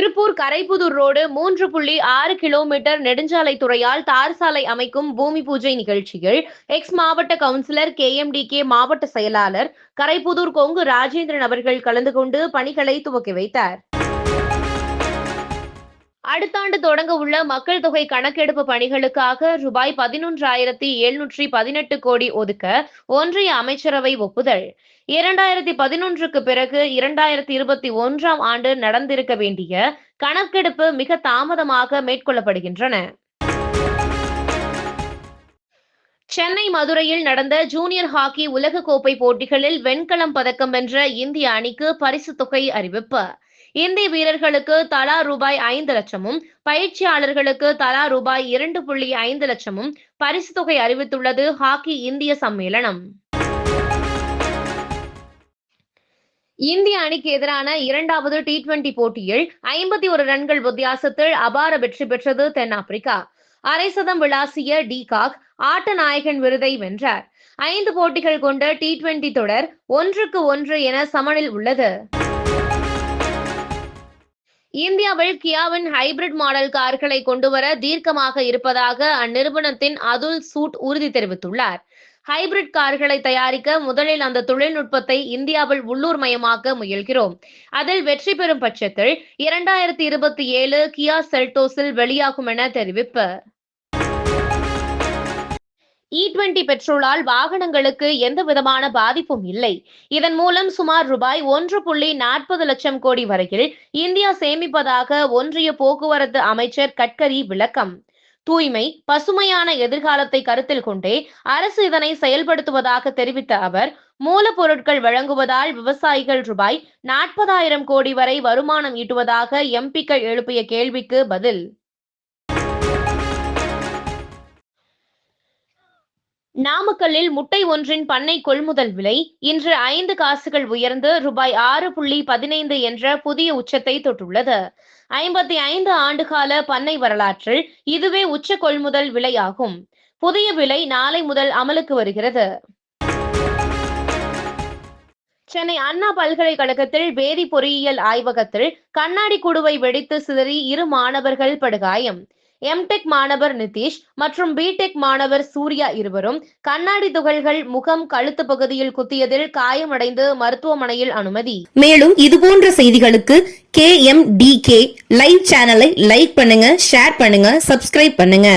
Tiruppur Karaipudur road மூன்று புள்ளி ஆறு கிலோமீட்டர் நெடுஞ்சாலை துறையால் தார் சாலை அமைக்கும் பூமி பூஜை நிகழ்ச்சியில் எக்ஸ் மாவட்ட councillor K M D K மாவட்ட செயலாளர் கரைப்புதூர் கொங்கு ராஜேந்திரன் அவர்கள் கலந்து கொண்டு பணிகளை துவக்கி வைத்தார். அடுத்த ஆண்டு தொடங்க உள்ள மக்கள் தொகை கணக்கெடுப்பு பணிகளுக்காக ரூபாய் பதினொன்றாயிரத்தி எழுநூற்றி பதினெட்டு கோடி ஒதுக்க ஒன்றிய அமைச்சரவை ஒப்புதல். இரண்டாயிரத்தி பதினொன்றுக்கு பிறகு இரண்டாயிரத்தி இருபத்தி ஒன்றாம் ஆண்டு நடந்திருக்க வேண்டிய கணக்கெடுப்பு மிக தாமதமாக மேற்கொள்ளப்படுகின்றன. சென்னை மதுரையில் நடந்த ஜூனியர் ஹாக்கி உலகக்கோப்பை போட்டிகளில் வெண்கலம் பதக்கம் வென்ற இந்திய அணிக்கு பரிசு தொகை அறிவிப்பு. இந்திய வீரர்களுக்கு தலா ரூபாய் ஐந்து லட்சமும் பயிற்சியாளர்களுக்கு தலா ரூபாய் இரண்டு புள்ளி ஐந்து லட்சமும் பரிசு தொகை அறிவித்துள்ளது ஹாக்கி இந்திய சம்மேளனம். இந்திய அணிக்கு எதிரான இரண்டாவது டி டுவெண்டி போட்டியில் ஐம்பத்தி ஒரு ரன்கள் வித்தியாசத்தில் அபார வெற்றி பெற்றது தென்னாப்பிரிக்கா. அரை சதம் விளாசிய டி காக் ஆட்ட நாயகன் விருதை வென்றார். ஐந்து போட்டிகள் கொண்ட டி டுவெண்டி தொடர் ஒன்றுக்கு ஒன்று என சமனில் உள்ளது. இந்தியாவில் கியாவின் ஹைபிரிட் மாடல் கார்களை கொண்டுவர தீர்க்கமாக இருப்பதாக அந்நிறுவனத்தின் அதுல் சூட் உறுதி தெரிவித்துள்ளார். ஹைபிரிட் கார்களை தயாரிக்க முதலில் அந்த தொழில்நுட்பத்தை இந்தியாவில் உள்ளூர் மயமாக்க முயல்கிறோம். அதில் வெற்றி பெறும் பட்சத்தில் இரண்டாயிரத்தி இருபத்தி ஏழு கியா செல்டோஸில் வெளியாகும் என தெரிவிப்பு. E இ டுவெண்டி பெட்ரோலால் வாகனங்களுக்கு எந்த விதமான பாதிப்பும் இல்லை. இதன் மூலம் சுமார் ரூபாய் ஒன்று புள்ளி நாற்பது லட்சம் கோடி வரையில் இந்தியா சேமிப்பதாக ஒன்றிய போக்குவரத்து அமைச்சர் கட்கரி விளக்கம். தூய்மை பசுமையான எதிர்காலத்தை கருத்தில் கொண்டே அரசு இதனை செயல்படுத்துவதாக தெரிவித்த அவர் மூலப்பொருட்கள் வழங்குவதால் விவசாயிகள் ரூபாய் நாற்பதாயிரம் கோடி வரை வருமானம் ஈட்டுவதாக எம்பிக்கள் எழுப்பிய கேள்விக்கு பதில். நாமக்கல்லில் முட்டை ஒன்றின் பண்ணை கொள்முதல் விலை இன்று ஐந்து காசுகள் உயர்ந்து ரூபாய் ஆறு புள்ளி பதினைந்து என்ற புதிய உச்சத்தை தொட்டுள்ளது. ஐம்பத்தி ஐந்து ஆண்டுகால பண்ணை வரலாற்றில் இதுவே உச்ச கொள்முதல் விலையாகும். புதிய விலை நாளை முதல் அமலுக்கு வருகிறது. சென்னை அண்ணா பல்கலைக்கழகத்தில் வேதி பொறியியல் ஆய்வகத்தில் கண்ணாடி குடுவை வெடித்து சிதறி இரு மாணவர்கள் படுகாயம். எம்டெக் மாணவர் நிதிஷ் மற்றும் பிடெக் மாணவர் சூர்யா இருவரும் கண்ணாடி துகள்கள் முகம் கழுத்து பகுதியில் குத்தியதில் காயமடைந்து மருத்துவமனையில் அனுமதி. மேலும் இது போன்ற செய்திகளுக்கு K M D K live சேனலை லைக் பண்ணுங்க ஷேர் பண்ணுங்க சப்ஸ்கிரைப் பண்ணுங்க.